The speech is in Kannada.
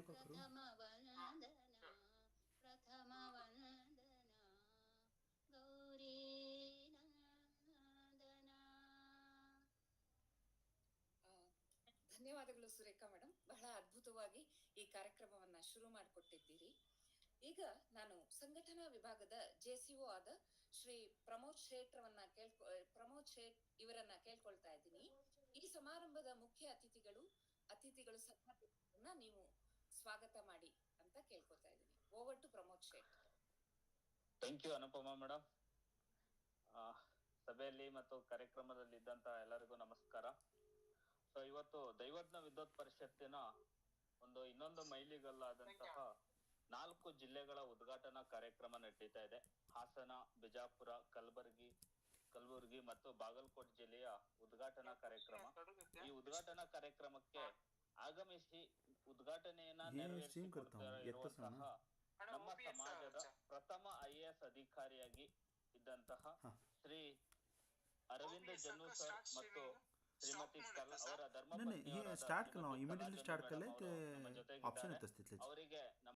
ಕರಿಯುವಕರು ಪ್ರಥಮ ವಂದನ ಗೌರಿ ಧನ್ಯವಾದಗಳು ಸುರೇಖಾ ಮೇಡಮ್ ಬಹಳ ಅದ್ಭುತವಾಗಿ ಈ ಕಾರ್ಯಕ್ರಮವನ್ನ ಶುರು ಮಾಡಿಕೊಟ್ಟಿದ್ದೀರಿ. ಈಗ ನಾನು ಸಂಘಟನಾ ವಿಭಾಗದ ಜೆಸಿಒ ಆದ ಶ್ರೀ ಪ್ರಮೋದ್ ಶೇಟ್ರವನ್ನ ಕೇಳ್ಕೊ ಪ್ರಮೋದ್ ಶೇಟ್ ಇವರನ್ನ ಕೇಳ್ಕೊಳ್ತಾ ಇದ್ದೀನಿ. ಈ ಸಮಾರಂಭದ ಮುಖ್ಯ ಅತಿಥಿಗಳು ಅತಿಥಿಗಳು ಸಹ ನೀವು ಸ್ವಾಗತ ಮಾಡಿ ಅಂತ ಕೇಳ್ಕೊತಾ ಇದ್ದೀನಿ. Over to Pramod Shet. Thank you Anupama madam ಸಭೆಯಲ್ಲಿ ಮತ್ತು ಕಾರ್ಯಕ್ರಮದಲ್ಲಿ ಇದ್ದಂತ ಎಲ್ಲರಿಗೂ ನಮಸ್ಕಾರ. ಸೊ ಇವತ್ತು ದೈವಜ್ಞ ವಿದ್ವತ್ ಪರಿಷತ್ತಿನ ಒಂದು ಇನ್ನೊಂದು ಮೈಲಿಗಲ್ಲಾದಂತಹ ನಾಲ್ಕು ಜಿಲ್ಲೆಗಳ ಉದ್ಘಾಟನಾ ಕಾರ್ಯಕ್ರಮ ನಡೀತಾ ಇದೆ. ಹಾಸನ, ಬಿಜಾಪುರ, ಕಲಬುರಗಿ ಕಲಬುರಗಿ ಮತ್ತು ಬಾಗಲಕೋಟೆ ಜಿಲ್ಲೆಯ ಉದ್ಘಾಟನಾ ಕಾರ್ಯಕ್ರಮ. ಈ ಉದ್ಘಾಟನಾ ಕಾರ್ಯಕ್ರಮಕ್ಕೆ ಆಗಮಿಸಿ ಉದ್ಘಾಟನೆಯನ್ನ ನಮ್ಮ ಸಮಾಜದ ಪ್ರಥಮ ಐ ಎ ಎಸ್ ಅಧಿಕಾರಿಯಾಗಿ ಇದ್ದಂತಹ ಶ್ರೀ ಅರವಿಂದ ಜನ್ನು ಸರ್ ಮತ್ತು ಶ್ರೀಮತಿ ಅವರ ಧರ್ಮ ಅವರಿಗೆ